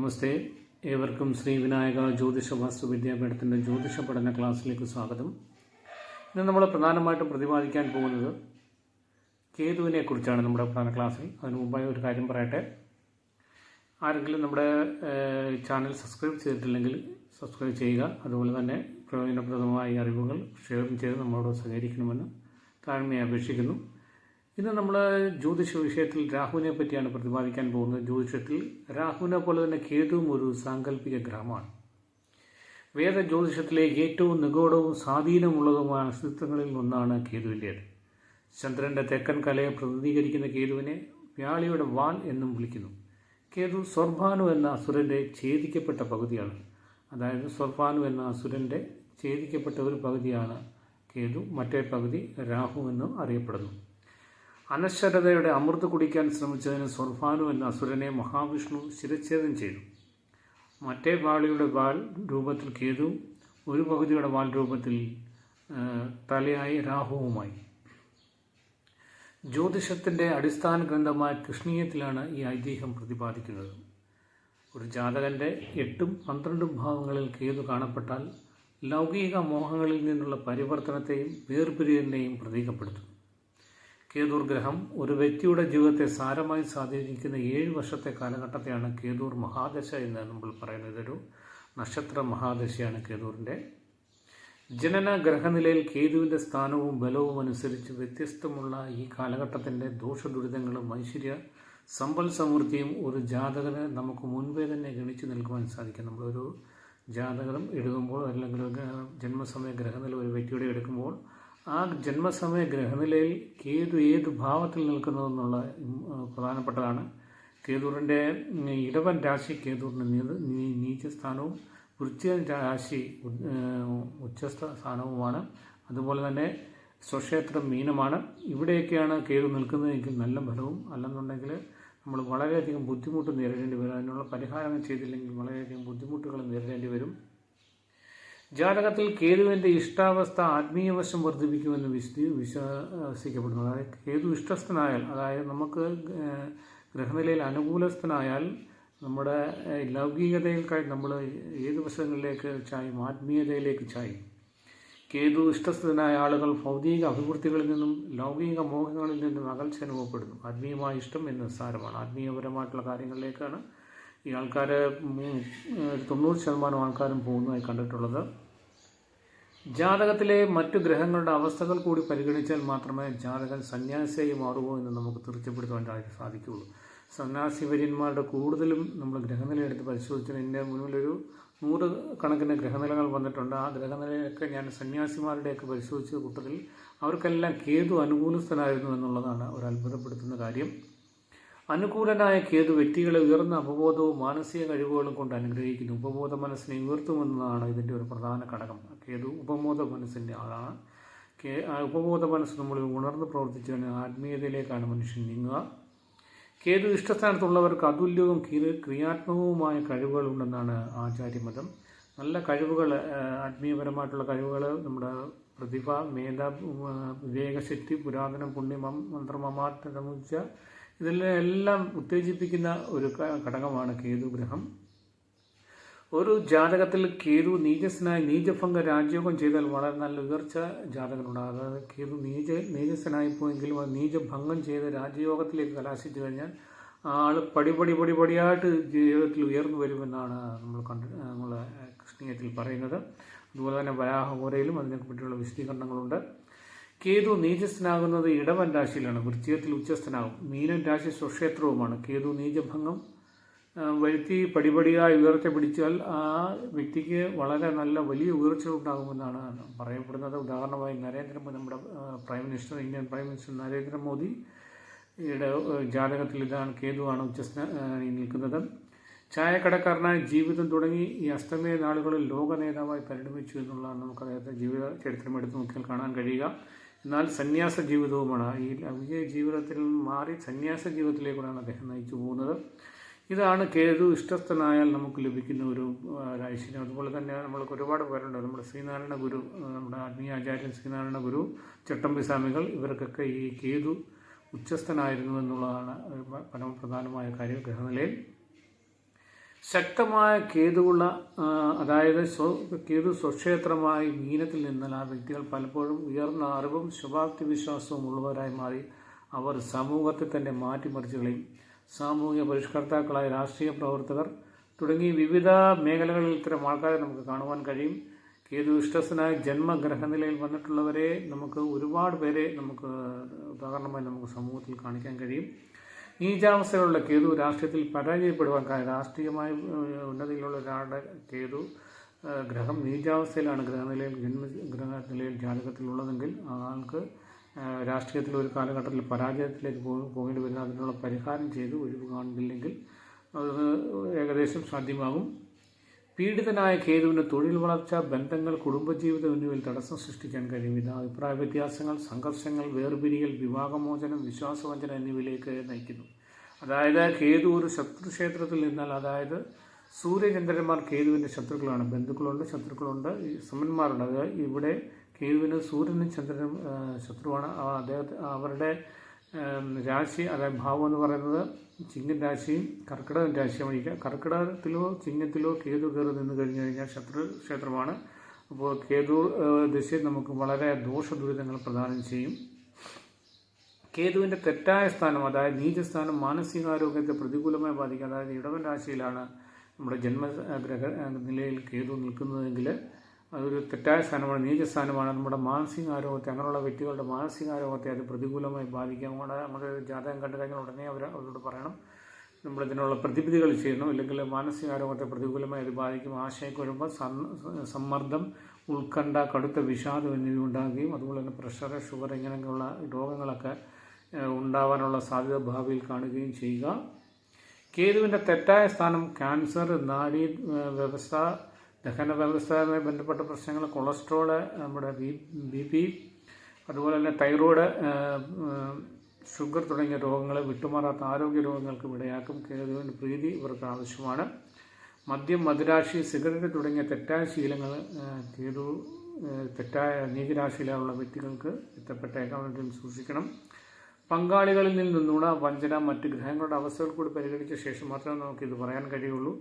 നമസ്തേ. ഏവർക്കും ശ്രീ വിനായക ജ്യോതിഷ വാസ്തു വിദ്യാപീഠത്തിന്റെ ജ്യോതിഷ പഠന ക്ലാസ്സിലേക്ക് സ്വാഗതം. ഇന്ന് നമ്മൾ പ്രധാനമായിട്ടും പ്രതിപാദിക്കാൻ പോകുന്നത് കേതുവിനെ കുറിച്ചാണ് നമ്മുടെ പ്രധാന ക്ലാസ്സിൽ. അതിന് മുമ്പായി ഒരു കാര്യം പറയട്ടെ. ആരെങ്കിലും നമ്മുടെ ചാനൽ സബ്സ്ക്രൈബ് ചെയ്തിട്ടില്ലെങ്കിൽ സബ്സ്ക്രൈബ് ചെയ്യുക. അതുപോലെ തന്നെ പ്രയോജനപ്രദമായ അറിവുകൾ ഷെയർ ചെയ്ത് നമ്മളോട് സഹകരിക്കണമെന്ന് താഴ്മയെ അപേക്ഷിക്കുന്നു. ഇന്ന് നമ്മൾ ജ്യോതിഷ വിഷയത്തിൽ രാഹുവിനെ പറ്റിയാണ് പ്രതിപാദിക്കാൻ പോകുന്നത്. ജ്യോതിഷത്തിൽ രാഹുവിനെ പോലെ തന്നെ കേതുവും ഒരു സാങ്കല്പിക ഗ്രഹമാണ് വേദ ജ്യോതിഷത്തിലെ ഏറ്റവും നിഗൂഢവും സ്വാധീനമുള്ളതുമായ അസ്തിത്വങ്ങളിൽ ഒന്നാണ് കേതുവിന്റേത്. ചന്ദ്രന്റെ തെക്കൻ കലയെ പ്രതിനിധീകരിക്കുന്ന കേതുവിനെ വ്യാളിയുടെ വാൽ എന്നും വിളിക്കുന്നു. കേതു സ്വർഭാനു എന്ന അസുരന്റെ ഛേദിക്കപ്പെട്ട പകുതിയാണ്. അതായത് സ്വർഭാനു എന്ന അസുരന്റെ ഛേദിക്കപ്പെട്ട ഒരു പകുതിയാണ് കേതു. മറ്റേ പകുതി രാഹു എന്നും അറിയപ്പെടുന്നു. അനശ്വരതയുടെ അമൃത് കുടിക്കാൻ ശ്രമിച്ചതിന് സ്വർഭാനു എന്ന അസുരനെ മഹാവിഷ്ണു ശിരച്ഛേദം ചെയ്തു. മറ്റേ വാളിയുടെ വാൾ രൂപത്തിൽ കേതു ഒരു പകുതിയുടെ വാൾ രൂപത്തിൽ തലയായി രാഹുവുമായി. ജ്യോതിഷത്തിന്റെ അടിസ്ഥാന ഗ്രന്ഥമായ കൃഷ്ണീയത്തിലാണ് ഈ ഐതിഹ്യം പ്രതിപാദിക്കുന്നത്. ഒരു ജാതകന്റെ എട്ടും പന്ത്രണ്ടും ഭാവങ്ങളിൽ കേതു കാണപ്പെട്ടാൽ ലൗകിക മോഹങ്ങളിൽ നിന്നുള്ള പരിവർത്തനത്തെയും വേർപിരിയലിനെയും പ്രതീകപ്പെടുത്തുന്നു. കേതൂർ ഗ്രഹം ഒരു വ്യക്തിയുടെ ജീവിതത്തെ സാരമായി സ്വാധീനിക്കുന്ന ഏഴ് വർഷത്തെ കാലഘട്ടത്തെയാണ് കേതൂർ മഹാദശ എന്ന് നമ്മൾ പറയുന്നത്. ഇതൊരു നക്ഷത്ര മഹാദശയാണ് കേതൂറിന്റെ ജനന ഗ്രഹനിലയിൽ കേതുവിന്റെ സ്ഥാനവും ബലവും അനുസരിച്ച് വ്യത്യസ്തമുള്ള ഈ കാലഘട്ടത്തിന്റെ ദോഷദുരിതങ്ങളും ഐശ്വര്യ സമ്പൽ സമൃദ്ധിയും ഒരു ജാതകന് നമുക്ക് മുൻപേ തന്നെ ഗണിച്ചു നൽകുവാൻ സാധിക്കും. നമ്മളൊരു ജാതകം എഴുതുമ്പോൾ അല്ലെങ്കിൽ ജന്മസമയ ഗ്രഹനില ഒരു വ്യക്തിയുടെ എടുക്കുമ്പോൾ ആ ജന്മസമയ ഗ്രഹനിലയിൽ കേതു ഏത് ഭാവത്തിൽ നിൽക്കുന്നതെന്നുള്ള പ്രധാനപ്പെട്ടതാണ്. കേതുറിന്റെ ഇടവൻ രാശി കേതുറിന്റെ നീത നീ- നീചസ്ഥാനവും വൃശ്ചികൻ രാശി ഉച്ചസ്ഥ സ്ഥാനവുമാണ്. അതുപോലെ തന്നെ സ്വക്ഷേത്രം മീനമാണ്. ഇവിടെയൊക്കെയാണ് കേതു നിൽക്കുന്നതെങ്കിൽ നല്ല ഫലവും അല്ലെന്നുണ്ടെങ്കിൽ നമ്മൾ വളരെയധികം ബുദ്ധിമുട്ട് നേരിടേണ്ടി വരും. അതിനുള്ള പരിഹാരങ്ങൾ ചെയ്തില്ലെങ്കിൽ വളരെയധികം ബുദ്ധിമുട്ടുകൾ നേരിടേണ്ടി വരും. ജാതകത്തിൽ കേതുവിന്റെ ഇഷ്ടാവസ്ഥ ആത്മീയവശം വർദ്ധിപ്പിക്കുമെന്ന് വിശ്വ വിശ്വസിക്കപ്പെടുന്നു. അതായത് കേതു ഇഷ്ടസ്ഥനായാൽ അതായത് നമുക്ക് ഗ്രഹനിലയിൽ അനുകൂലസ്ഥനായാൽ നമ്മുടെ ലൗകികതയിൽ നമ്മൾ ഏത് വശങ്ങളിലേക്ക് ചായും? ആത്മീയതയിലേക്ക് ചായും. കേതു ഇഷ്ടസ്ഥനായ ആളുകൾ ഭൗതിക അഭിവൃദ്ധികളിൽ നിന്നും ലൗകിക മോഹങ്ങളിൽ നിന്നും അകൽച്ച അനുഭവപ്പെടുന്നു. ആത്മീയമായ ഇഷ്ടം എന്ന് സാരമാണ്. ആത്മീയപരമായിട്ടുള്ള കാര്യങ്ങളിലേക്കാണ് ഈ ആൾക്കാർ തൊണ്ണൂറ് ശതമാനം ആൾക്കാരും പോകുന്നതായി കണ്ടിട്ടുള്ളത്. ജാതകത്തിലെ മറ്റു ഗ്രഹങ്ങളുടെ അവസ്ഥകൾ കൂടി പരിഗണിച്ചാൽ മാത്രമേ ജാതകൻ സന്യാസിയായി മാറുമോ എന്ന് നമുക്ക് തീർച്ചപ്പെടുത്തുവാനായിട്ട് സാധിക്കുകയുള്ളൂ. സന്യാസി വര്യന്മാരുടെ കൂടുതലും നമ്മൾ ഗ്രഹനില എടുത്ത് പരിശോധിച്ചാൽ എന്റെ മുന്നിലൊരു നൂറ് കണക്കിന് ഗ്രഹനിലകൾ വന്നിട്ടുണ്ട്. ആ ഗ്രഹനിലയൊക്കെ ഞാൻ സന്യാസിമാരുടെയൊക്കെ പരിശോധിച്ച കൂട്ടത്തിൽ അവർക്കെല്ലാം കേതു അനുകൂലസ്ഥനായിരുന്നു എന്നുള്ളതാണ് ഒരു അത്ഭുതപ്പെടുത്തുന്ന കാര്യം. അനുകൂലനായ കേതു വ്യക്തികളെ ഉയർന്ന അവബോധവും മാനസിക കഴിവുകളും കൊണ്ട് അനുഗ്രഹിക്കുന്നു. ഉപബോധ മനസ്സിനെ ഉയർത്തുമെന്നതാണ് ഇതിന്റെ ഒരു പ്രധാന ഘടകം. കേതു ഉപബോധ മനസ്സിന്റെ ആളാണ്. കേ ഉപബോധ മനസ്സ് നമ്മൾ ഉണർന്ന് പ്രവർത്തിച്ചു ആത്മീയതയിലേക്കാണ് മനുഷ്യൻ നീങ്ങുക. കേതു ഇഷ്ടസ്ഥാനത്തുള്ളവർക്ക് അതുല്യവും ക്രിയാത്മകവുമായ കഴിവുകളുണ്ടെന്നാണ് ആചാര്യമതം. നല്ല കഴിവുകൾ ആത്മീയപരമായിട്ടുള്ള കഴിവുകൾ നമ്മുടെ പ്രതിഭ മേധ വിവേകശക്തി പുരാതനം പുണ്യമം മന്ത്രമമാറ്റമുച്ച ഇതെല്ലാം എല്ലാം ഉത്തേജിപ്പിക്കുന്ന ഒരു ഘടകമാണ് കേതു ഗ്രഹം ഒരു ജാതകത്തിൽ കേതു നീജസ്സനായി നീജഭംഗ രാജയോഗം ചെയ്താൽ വളരെ നല്ല ഉയർച്ച ജാതകനുണ്ടാകും അതായത് കേതു നീജ നീജസ്സനായി പോയെങ്കിലും അത് നീജഭംഗം ചെയ്ത് രാജയോഗത്തിലേക്ക് കലാശിച്ചു കഴിഞ്ഞാൽ ആ പടിപടി പടി പടി പടി പടിയായിട്ട് ജീവിതത്തിൽ ഉയർന്നു വരുമെന്നാണ് നമ്മൾ കണ്ട് നമ്മൾ കൃഷ്ണീയത്തിൽ പറയുന്നത്. അതുപോലെ തന്നെ വരാഹോരയിലും അതിനെ പറ്റിയുള്ള വിശദീകരണങ്ങളുണ്ട്. കേതു നീചസ്ഥനാകുന്നത് ഇടവൻ രാശിയിലാണ്. വൃശ്ചികത്തിൽ ഉച്ചസ്ഥനാകും. മീനൻ രാശി സ്വക്ഷേത്രവുമാണ്. കേതു നീചഭംഗം വരുത്തി പടിപടിയായി ഉയർച്ച പിടിച്ചാൽ ആ വ്യക്തിക്ക് വളരെ നല്ല വലിയ ഉയർച്ച ഉണ്ടാകുമെന്നാണ് പറയപ്പെടുന്നത്. ഉദാഹരണമായി നരേന്ദ്രമോദി നമ്മുടെ prime minister Indian prime minister Narendra Modi ജാതകത്തിൽ ഇതാണ് കേതുവാണ് ഉച്ചസ്ഥ നിൽക്കുന്നത്. ചായക്കടക്കാരനായ ജീവിതം തുടങ്ങി ഈ അസ്തമയ നാളുകളിൽ ലോക നേതാവായി പരിണമിച്ചു എന്നുള്ളതാണ് നമുക്ക് അദ്ദേഹത്തെ ജീവിത ചരിത്രം എടുത്ത് നോക്കിയാൽ കാണാൻ കഴിയുക. എന്നാൽ സന്യാസ ജീവിതവുമാണ് ഈ ലൗകിക ജീവിതത്തിൽ മാറി സന്യാസ ജീവിതത്തിലേക്കൂടെയാണ് അദ്ദേഹം നയിച്ചു പോകുന്നത്. ഇതാണ് കേതു ഇഷ്ടസ്ഥനായാൽ നമുക്ക് ലഭിക്കുന്ന ഒരു ഐശ്വര്യം. അതുപോലെ തന്നെ നമ്മൾക്ക് ഒരുപാട് പേരുണ്ട് നമ്മുടെ ശ്രീനാരായണ ഗുരു നമ്മുടെ ആത്മീയ ആചാര്യൻ ശ്രീനാരായണ ഗുരു ചട്ടമ്പി സ്വാമികൾ ഇവർക്കൊക്കെ ഈ കേതു ഉച്ചസ്ഥനായിരുന്നു എന്നുള്ളതാണ് പരമപ്രധാനമായ കാര്യം ഗ്രഹനിലയിൽ ശക്തമായ കേതുവുള്ള അതായത് കേതു സ്വക്ഷേത്രമായി മീനത്തിൽ നിന്നാൽ ആ വ്യക്തികൾ പലപ്പോഴും ഉയർന്ന അറിവും ശുഭാപ്തി വിശ്വാസവും ഉള്ളവരായി മാറി അവർ സമൂഹത്തെ തന്നെ മാറ്റിമറിച്ച് കളയും. സാമൂഹിക പരിഷ്കർത്താക്കളായ രാഷ്ട്രീയ പ്രവർത്തകർ തുടങ്ങി വിവിധ മേഖലകളിൽ ഇത്തരം ആൾക്കാരെ നമുക്ക് കാണുവാൻ കഴിയും. കേതു ഇഷ്ടസ്ഥനായ ജന്മഗ്രഹനിലയിൽ വന്നിട്ടുള്ളവരെ നമുക്ക് ഒരുപാട് പേരെ നമുക്ക് ഉദാഹരണമായി നമുക്ക് സമൂഹത്തിൽ കാണിക്കാൻ കഴിയും. നീചാവസ്ഥയിലുള്ള കേതു രാഷ്ട്രീയത്തിൽ പരാജയപ്പെടുവാൻ കാരണം രാഷ്ട്രീയമായി ഉന്നതിയിലുള്ള ഒരാളുടെ കേതു ഗ്രഹം നീചാവസ്ഥയിലാണ് ഗ്രഹനിലയിൽ ജന്മ ഗ്രഹനിലയിൽ ജാതകത്തിലുള്ളതെങ്കിൽ ആൾക്ക് രാഷ്ട്രീയത്തിൽ ഒരു കാലഘട്ടത്തിൽ പരാജയത്തിലേക്ക് പോകേണ്ടി വരുന്ന അതിനുള്ള പരിഹാരം ചെയ്ത് ഒഴിവ് കാണുന്നില്ലെങ്കിൽ അത് ഏകദേശം സാധ്യമാകും. പീഡിതനായ കേതുവിന് തൊഴിൽ വളർച്ച ബന്ധങ്ങൾ കുടുംബജീവിതം എന്നിവയിൽ തടസ്സം സൃഷ്ടിക്കാൻ കഴിയും ഇത് അഭിപ്രായ വ്യത്യാസങ്ങൾ സംഘർഷങ്ങൾ വേർപിരിയൽ വിവാഹമോചനം വിശ്വാസവഞ്ചന എന്നിവയിലേക്ക് നയിക്കുന്നു. അതായത് കേതു ഒരു ശത്രുക്ഷേത്രത്തിൽ നിന്നാൽ അതായത് സൂര്യചന്ദ്രന്മാർ കേതുവിന്റെ ശത്രുക്കളാണ്. ബന്ധുക്കളുണ്ട് ശത്രുക്കളുണ്ട്. ഈ സമന്മാരുണ്ട്. അതായത് ഇവിടെ കേതുവിന് സൂര്യനും ചന്ദ്രനും ശത്രുവാണ്. അദ്ദേഹത്തെ അവരുടെ രാശി അതായത് ഭാവം എന്ന് പറയുന്നത് ചിങ്ങൻ രാശിയും കർക്കിടക രാശിയുമായിരിക്കാം കർക്കിടകത്തിലോ ചിങ്ങത്തിലോ കേതു കയറി നിന്ന് കഴിഞ്ഞു കഴിഞ്ഞാൽ ശത്രു ക്ഷേത്രമാണ്. അപ്പോൾ കേതു ദിശയിൽ നമുക്ക് വളരെ ദോഷദുരിതങ്ങൾ പ്രദാനം ചെയ്യും. കേതുവിന്റെ തെറ്റായ സ്ഥാനം അതായത് നീചസ്ഥാനം മാനസികാരോഗ്യത്തെ പ്രതികൂലമായി ബാധിക്കും. അതായത് ഇടവൻ രാശിയിലാണ് നമ്മുടെ ജന്മഗ്രഹ നിലയിൽ കേതു നിൽക്കുന്നതെങ്കിൽ അതൊരു തെറ്റായ സ്ഥാനമാണ് നീചസ്ഥാനമാണ് നമ്മുടെ മാനസികാരോഗ്യത്തെ അങ്ങനെയുള്ള വ്യക്തികളുടെ മാനസികാരോഗ്യത്തെ അത് പ്രതികൂലമായി ബാധിക്കാം. നമ്മുടെ നമ്മുടെ ജാതകം കണ്ടു കഴിഞ്ഞാൽ ഉടനെ അവർ അവരോട് പറയണം. നമ്മൾ ഇതിനുള്ള പ്രതിവിധികൾ ചെയ്യണം. അല്ലെങ്കിൽ മാനസികാരോഗ്യത്തെ പ്രതികൂലമായി അത് ബാധിക്കും. ആശയക്കുഴമ്പ് സമ്മർദ്ദം ഉത്കണ്ഠ കടുത്ത വിഷാദം എന്നിവ ഉണ്ടാകുകയും അതുപോലെ തന്നെ പ്രഷർ ഷുഗർ ഇങ്ങനെയൊക്കെയുള്ള രോഗങ്ങളൊക്കെ ഉണ്ടാവാനുള്ള സാധ്യത ഭാവിയിൽ കാണുകയും ചെയ്യുക. കേതുവിന്റെ തെറ്റായ സ്ഥാനം ക്യാൻസർ നാഡീ വ്യവസ്ഥ ദഹന വ്യവസ്ഥയുമായി ബന്ധപ്പെട്ട പ്രശ്നങ്ങൾ കൊളസ്ട്രോൾ നമ്മുടെ ബി ബി പി അതുപോലെ തന്നെ തൈറോയ്ഡ് ഷുഗർ തുടങ്ങിയ രോഗങ്ങൾ വിട്ടുമാറാത്ത ആരോഗ്യ രോഗങ്ങൾക്ക് വിടയാക്കും. കേതുവിന്റെ പ്രീതി ഇവർക്ക് ആവശ്യമാണ്. മദ്യം മധുരാശി സിഗരറ്റ് തുടങ്ങിയ തെറ്റായ ശീലങ്ങൾ കേതു തെറ്റായ നീതിരാശിയിലുള്ള വ്യക്തികൾക്ക് എത്തപ്പെട്ടേക്കാൻ വേണ്ടി സൂക്ഷിക്കണം. പങ്കാളികളിൽ നിന്നുള്ള വഞ്ചന മറ്റ് ഗ്രഹങ്ങളുടെ അവസ്ഥകൾ കൂടി പരിഗണിച്ച ശേഷം മാത്രമേ നമുക്ക് ഇത് പറയാൻ കഴിയുള്ളൂ.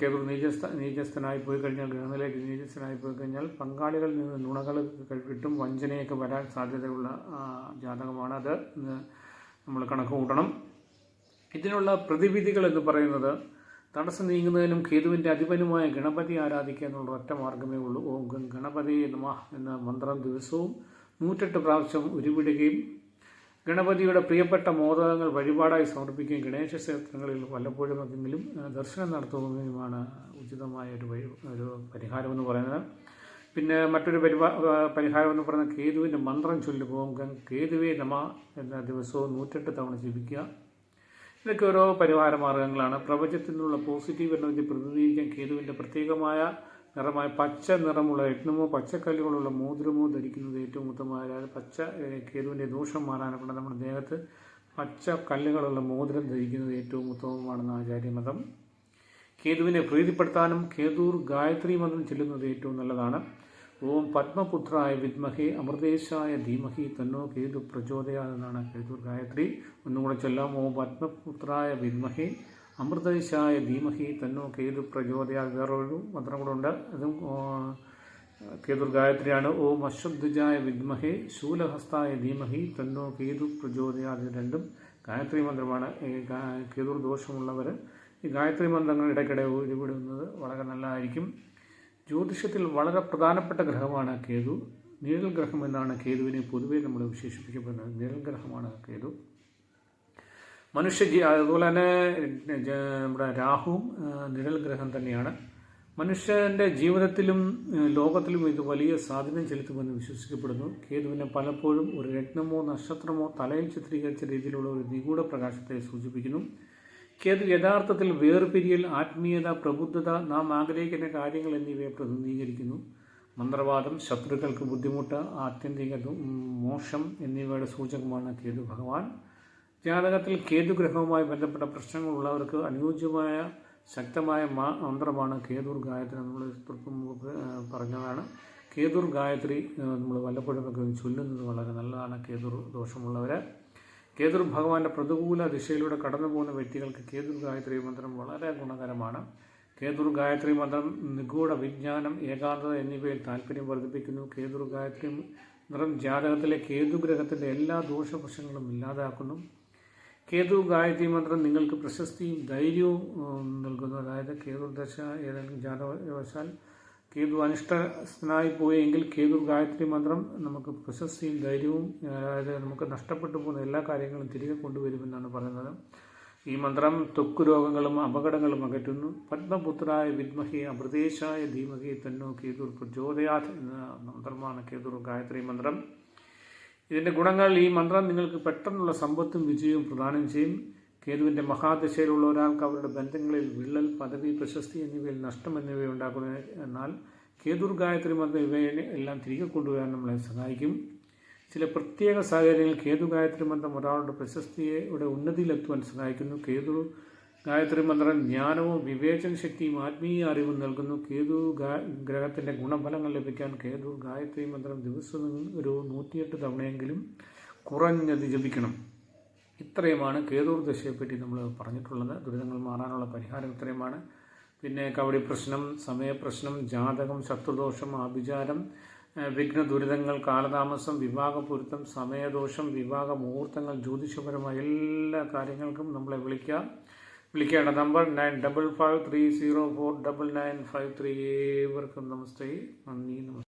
കേതു നീചസ്ഥ നീചസ്ഥനായി പോയി കഴിഞ്ഞാൽ ഗ്രഹത്തിലേക്ക് നീചസ്ഥനായി പോയി കഴിഞ്ഞാൽ പങ്കാളികളിൽ നിന്ന് നുണകൾ കിട്ടും വഞ്ചനയൊക്കെ വരാൻ സാധ്യതയുള്ള ജാതകമാണ് അത് നമ്മൾ കണക്ക് കൂട്ടണം. ഇതിനുള്ള പ്രതിവിധികൾ എന്ന് പറയുന്നത് തടസ്സം നീങ്ങുന്നതിനും കേതുവിന്റെ അധിപനുമായ ഗണപതി ആരാധിക്കുക എന്നുള്ള ഒറ്റ മാർഗമേ ഉള്ളൂ. ഓം ഗണപതി നമ എന്ന മന്ത്രം ദിവസവും നൂറ്റെട്ട് പ്രാവശ്യം ഉരുവിടുകയും ഗണപതിയുടെ പ്രിയപ്പെട്ട മോദകങ്ങൾ വഴിപാടായി സമർപ്പിക്കുകയും ഗണേശ ക്ഷേത്രങ്ങളിൽ വല്ലപ്പോഴും എങ്കിലും ദർശനം നടത്തുകയുമാണ് ഉചിതമായ ഒരു വഴി ഒരു പരിഹാരമെന്ന് പറയുന്നത്. പിന്നെ മറ്റൊരു പരിപാ പരിഹാരമെന്ന് പറയുന്നത് കേതുവിന്റെ മന്ത്രം ചൊല്ലി പോകും. കേതുവേ നമ എന്ന ദിവസവും നൂറ്റെട്ട് തവണ ജപിക്കുക. ഇതൊക്കെ ഓരോ പരിഹാര മാർഗങ്ങളാണ്. പ്രപഞ്ചത്തിൽ നിന്നുള്ള പോസിറ്റീവ് എനർജി പ്രതിനിധീകരിക്കാൻ കേതുവിന്റെ പ്രത്യേകമായ നിറമായ പച്ച നിറമുള്ള രത്നമോ പച്ചക്കല്ലുകളുള്ള മോതിരമോ ധരിക്കുന്നത് ഏറ്റവും ഉത്തമമായ പച്ച കേതുവിന്റെ ദോഷം മാറാനൊക്കെ നമ്മുടെ ദേഹത്ത് പച്ച കല്ലുകളുള്ള മോതിരം ധരിക്കുന്നത് ഏറ്റവും ഉത്തമമാണെന്ന് ആചാര്യമതം കേതുവിനെ പ്രീതിപ്പെടുത്താനും കേതൂർ ഗായത്രി മന്ത്രം ചെല്ലുന്നത് ഏറ്റവും നല്ലതാണ്. ഓം പത്മപുത്രായ വിദ്മഹേ അമൃതേശായ ധീമഹി തന്നോ കേതു പ്രചോദയാതെന്നാണ് കേതൂർ ഗായത്രി. ഒന്നുകൂടെ ചൊല്ലാം. ഓം പത്മപുത്രായ വിദ്മഹേ അമൃതേശായ ധീമഹി തന്നു കേതു പ്രചോദയ വേറൊരു മന്ത്രം കൂടെ ഉണ്ട്. അതും കേതു ഗായത്രിയാണ്. ഓം അശ്വദ്ജായ വിദ്മഹേ ശൂലഹസ്തായ ധീമഹി തന്നോ കേതു പ്രചോദയ അത് രണ്ടും. ഗായത്രി മന്ത്രമാണ്. ഈ കേതു ദോഷമുള്ളവർ ഈ ഗായത്രി മന്ത്രങ്ങൾ ഇടയ്ക്കിടെ ഉരുവിടുന്നത് വളരെ നല്ലതായിരിക്കും. ജ്യോതിഷത്തിൽ വളരെ പ്രധാനപ്പെട്ട ഗ്രഹമാണ് കേതു. നിഴൽ ഗ്രഹം എന്നാണ് കേതുവിനെ പൊതുവേ നമ്മൾ വിശേഷിപ്പിക്കപ്പെടുന്നത്. നിഴൽ ഗ്രഹമാണ് കേതു. മനുഷ്യ അതുപോലെ തന്നെ നമ്മുടെ രാഹുവും നിഴൽ ഗ്രഹം തന്നെയാണ്. മനുഷ്യന്റെ ജീവിതത്തിലും ലോകത്തിലും ഇത് വലിയ സ്വാധീനം ചെലുത്തുമെന്ന് വിശ്വസിക്കപ്പെടുന്നു. കേതുവിനെ പലപ്പോഴും ഒരു രത്നമോ നക്ഷത്രമോ തലയിൽ ചിത്രീകരിച്ച രീതിയിലുള്ള ഒരു നിഗൂഢ പ്രകാശത്തെ സൂചിപ്പിക്കുന്നു. കേതു യഥാർത്ഥത്തിൽ വേർപിരിയൽ ആത്മീയത പ്രബുദ്ധത നാം ആഗ്രഹിക്കുന്ന കാര്യങ്ങൾ എന്നിവയെ പ്രതിനിധീകരിക്കുന്നു. മന്ത്രവാദം ശത്രുക്കൾക്ക് ബുദ്ധിമുട്ട് ആത്യന്തിക മോശം എന്നിവയുടെ സൂചകമാണ് കേതു ഭഗവാൻ. ജാതകത്തിൽ കേതുഗ്രഹവുമായി ബന്ധപ്പെട്ട പ്രശ്നങ്ങളുള്ളവർക്ക് അനുയോജ്യമായ ശക്തമായ മന്ത്രമാണ് കേതുർ ഗായത്രി നമ്മൾ തൊട്ടും പറഞ്ഞതാണ്. കേതുർ ഗായത്രി നമ്മൾ വല്ലപ്പോഴും ഒക്കെ ചൊല്ലുന്നത് വളരെ നല്ലതാണ്. കേതുർ ദോഷമുള്ളവർ കേതുർ ഭഗവാന്റെ പ്രതികൂല ദിശയിലൂടെ കടന്നു പോകുന്ന വ്യക്തികൾക്ക് കേതുർ ഗായത്രി മന്ത്രം വളരെ ഗുണകരമാണ്. കേതുർ ഗായത്രി മന്ത്രം നിഗൂഢ വിജ്ഞാനം ഏകാന്തത എന്നിവയിൽ താല്പര്യം വർദ്ധിപ്പിക്കുന്നു. കേതുർ ഗായത്രി മന്ത്രം ജാതകത്തിലെ കേതുഗ്രഹത്തിന്റെ എല്ലാ ദോഷവശങ്ങളും ഇല്ലാതാക്കുന്നു. കേതു ഗായത്രി മന്ത്രം നിങ്ങൾക്ക് പ്രശസ്തിയും ധൈര്യവും നൽകുന്നു. അതായത് കേതു ദശ ഏതെങ്കിലും ജാതകവശാൽ കേതു അനിഷ്ടനായി പോയെങ്കിൽ കേതു ഗായത്രി മന്ത്രം നമുക്ക് പ്രശസ്തിയും ധൈര്യവും അതായത് നമുക്ക് നഷ്ടപ്പെട്ടു പോകുന്ന എല്ലാ കാര്യങ്ങളും തിരികെ കൊണ്ടുവരുമെന്നാണ് പറയുന്നത്. ഈ മന്ത്രം തൊക്ക് രോഗങ്ങളും അപകടങ്ങളും അകറ്റുന്നു. പത്മപുത്രായ വിദ്മഹി അമൃതേശായ ധീമഹി തന്നോ കേതുർ പ്രചോദയാത് എന്ന മന്ത്രമാണ് കേതുർ ഗായത്രി മന്ത്രം. ഇതിന്റെ ഗുണങ്ങൾ ഈ മന്ത്രം നിങ്ങൾക്ക് പെട്ടെന്നുള്ള സമ്പത്തും വിജയവും പ്രദാനം ചെയ്യും. കേതുവിന്റെ മഹാദശയിലുള്ള ഒരാൾക്ക് അവരുടെ ബന്ധങ്ങളിൽ വിള്ളൽ പദവി പ്രശസ്തി എന്നിവയിൽ നഷ്ടം എന്നിവ ഉണ്ടാക്കുന്ന. എന്നാൽ കേതുർ ഗായത്രി മന്ത്രം ഇവയെ എല്ലാം തിരികെ കൊണ്ടുവരാൻ നമ്മളെ സഹായിക്കും. ചില പ്രത്യേക സാഹചര്യങ്ങളിൽ കേതു ഗായത്രി മന്ത്രം ഒരാളുടെ പ്രശസ്തിയുടെ ഉന്നതിയിലെത്തുവാൻ സഹായിക്കുന്നു. കേതു ഗായത്രി മന്ത്രം ജ്ഞാനവും വിവേചന ശക്തിയും ആത്മീയ അറിവും നൽകുന്നു. കേതു ഗ്രഹത്തിന്റെ ഗുണഫലങ്ങൾ ലഭിക്കാൻ കേതു ഗായത്രി മന്ത്രം ദിവസം ഒരു നൂറ്റിയെട്ട് തവണയെങ്കിലും കുറഞ്ഞത് ജപിക്കണം. ഇത്രയുമാണ് കേതൂർ ദശയെപ്പറ്റി നമ്മൾ പറഞ്ഞിട്ടുള്ളത്. ദുരിതങ്ങൾ മാറാനുള്ള പരിഹാരം ഇത്രയുമാണ്. പിന്നെ കവടി പ്രശ്നം സമയപ്രശ്നം ജാതകം ശത്രുദോഷം ആഭിചാരം വിഘ്ന ദുരിതങ്ങൾ കാലതാമസം വിവാഹപൊരുത്തം സമയദോഷം വിവാഹ മുഹൂർത്തങ്ങൾ ജ്യോതിഷപരമായ എല്ലാ കാര്യങ്ങൾക്കും നമ്മളെ വിളിക്കാം. വിളിക്കേണ്ട number nine double five three zero four double nine five three ഏവർക്കും നമസ്തേ. നന്ദി നമസ്തേ.